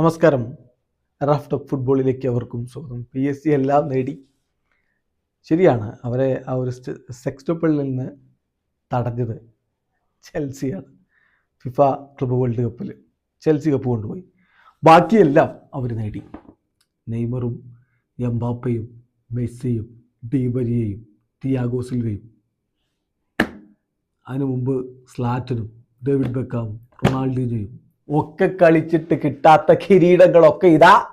നമസ്കാരം. Raf talk ഫുട്ബോളിലേക്ക് അവർക്കും സ്വാഗതം. പി എസ് സി എല്ലാം നേടി. ശരിയാണ് അവരെ ആ ഒരു സെക്സ്റ്റപ്പിളിൽ നിന്ന് തടഞ്ഞത് ചെൽസിയാണ്. ഫിഫ ക്ലബ് വേൾഡ് കപ്പിൽ ചെൽസി കപ്പ് കൊണ്ടുപോയി. ബാക്കിയെല്ലാം അവർ നേടി. നെയ്മറും എംബാപ്പയും മെസ്സിയും ഡീബരിയയും തിയാഗോ സിൽവയും. അതിനു മുമ്പ് സ്ലാറ്റനും ഡേവിഡ് ബെക്കാമും റൊണാൾഡീനയും. ഒക്കെ കളിച്ചിട്ട് കിട്ടാത്ത കിരീടങ്ങളൊക്കെ ഇതാ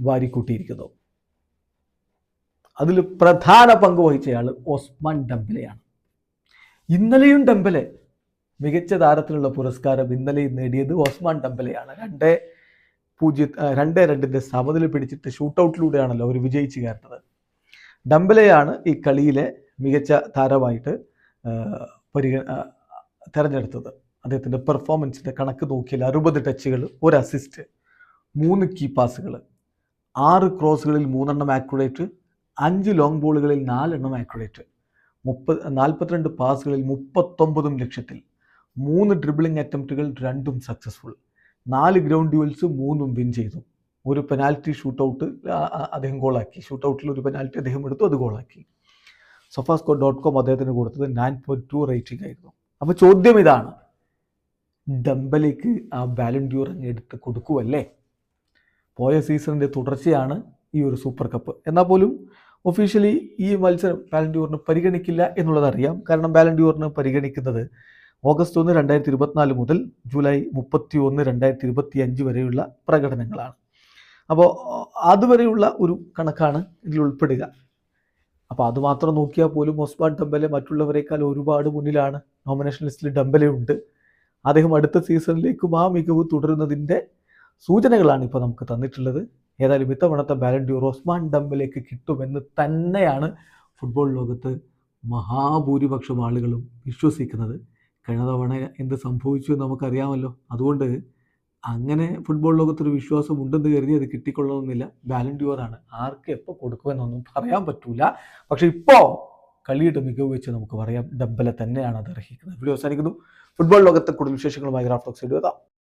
വാരിക്കൂട്ടിയിരിക്കുന്നു. അതിൽ പ്രധാന പങ്ക് വഹിച്ചയാൾ ഓസ്മാൻ ഡംബലയാണ്. ഇന്നലെയും ഡംബലെ മികച്ച താരത്തിനുള്ള പുരസ്കാരം ഇന്നലെയും നേടിയത് ഓസ്മാൻ ഡംബലയാണ്. രണ്ട് പൂജ്യ രണ്ട് രണ്ടിന്റെ സമനില പിടിച്ചിട്ട് ഷൂട്ടൗട്ടിലൂടെയാണല്ലോ അവർ വിജയിച്ചു കയറുന്നത്. ഡംബലയാണ് ഈ കളിയിലെ മികച്ച താരമായിട്ട് പരിഗ തെരഞ്ഞെടുത്തത്. അദ്ദേഹത്തിന്റെ പെർഫോമൻസിന്റെ കണക്ക് നോക്കിയാൽ അറുപത് ടച്ചുകൾ ഒരു അസിസ്റ്റ് മൂന്ന് കീ പാസുകൾ ആറ് ക്രോസുകളിൽ മൂന്നെണ്ണം ആക്യുറേറ്റ് അഞ്ച് ലോങ് ബോളുകളിൽ നാലെണ്ണം ആക്യുറേറ്റ് മുപ്പത് നാൽപ്പത്തിരണ്ട് പാസുകളിൽ മുപ്പത്തൊമ്പതും ലക്ഷ്യത്തിൽ മൂന്ന് ഡ്രിബിളിംഗ് അറ്റംപ്റ്റുകൾ രണ്ടും സക്സസ്ഫുൾ നാല് ഗ്രൗണ്ട് ഡ്യൂൽസ് മൂന്നും വിൻ ചെയ്തു. ഒരു പെനാൽറ്റി ഷൂട്ടൗട്ട് അദ്ദേഹം ഗോളാക്കി ഷൂട്ടൗട്ടിൽ ഒരു പെനാൽറ്റി അദ്ദേഹം എടുത്തു അത് ഗോളാക്കി സൊഫാസ്കോ ഡോട്ട് കോം അദ്ദേഹത്തിന് കൊടുത്തത് നയൻ പോയിന്റ് ടു റേറ്റിംഗ് ആയിരുന്നു. അപ്പോൾ ചോദ്യം ഇതാണ്. ഡംബലേക്ക് ആ ബാലൻഡ്യൂർ അങ്ങ് എടുത്ത് കൊടുക്കുമല്ലേ പോയ സീസണിന്റെ തുടർച്ചയാണ് ഈ ഒരു സൂപ്പർ കപ്പ് എന്നാൽ പോലും ഒഫീഷ്യലി ഈ മത്സരം ബാലൻഡ്യൂറിന് പരിഗണിക്കില്ല എന്നുള്ളതറിയാം. കാരണം ബാലൻഡ്യൂറിന് പരിഗണിക്കുന്നത് ഓഗസ്റ്റ് ഒന്ന് രണ്ടായിരത്തി ഇരുപത്തിനാല് മുതൽ ജൂലൈ മുപ്പത്തി ഒന്ന് രണ്ടായിരത്തി ഇരുപത്തി അഞ്ച് വരെയുള്ള പ്രകടനങ്ങളാണ്. അപ്പോൾ അതുവരെയുള്ള ഒരു കണക്കാണ് ഇതിൽ ഉൾപ്പെടുക. അപ്പോൾ അതുമാത്രം നോക്കിയാൽ പോലും ഒസ്മാൻ ഡംബലെ മറ്റുള്ളവരെക്കാൾ ഒരുപാട് മുന്നിലാണ്. നോമിനേഷൻ ലിസ്റ്റിൽ ഡംബലെ ഉണ്ട്. അദ്ദേഹം അടുത്ത സീസണിലേക്കും ആ മികവ് തുടരുന്നതിന്റെ സൂചനകളാണ് ഇപ്പോൾ നമുക്ക് തന്നിട്ടുള്ളത്. ഏതായാലും ഇത്തവണത്തെ ബാലൻഡ്യൂർ ഒസ്മാൻ ഡമ്പിലേക്ക് കിട്ടുമെന്ന് തന്നെയാണ് ഫുട്ബോൾ ലോകത്ത് മഹാഭൂരിപക്ഷം ആളുകളും വിശ്വസിക്കുന്നത്. കഴിഞ്ഞ തവണ എന്ത് സംഭവിച്ചു എന്ന് നമുക്കറിയാമല്ലോ. അതുകൊണ്ട് അങ്ങനെ ഫുട്ബോൾ ലോകത്തൊരു വിശ്വാസം ഉണ്ടെന്ന് കരുതി അത് കിട്ടിക്കൊള്ളണമെന്നില്ല. ബാലൻഡ്യൂറാണ് ആർക്ക് എപ്പോൾ കൊടുക്കുമെന്നൊന്നും പറയാൻ പറ്റൂല. പക്ഷേ ഇപ്പോൾ കളിയുടെ മികവ് വെച്ച് നമുക്ക് പറയാം. ഡബ്ബലെ തന്നെയാണ് അത് അർഹിക്കുന്നത്. വീഡിയോ അവസാനിക്കുന്നു. ഫുട്ബോൾ ലോകത്തെ കൂടുതൽ വിശേഷങ്ങളുമായി ഗ്രാഫ്റ്റോക്സ് എഴുതാം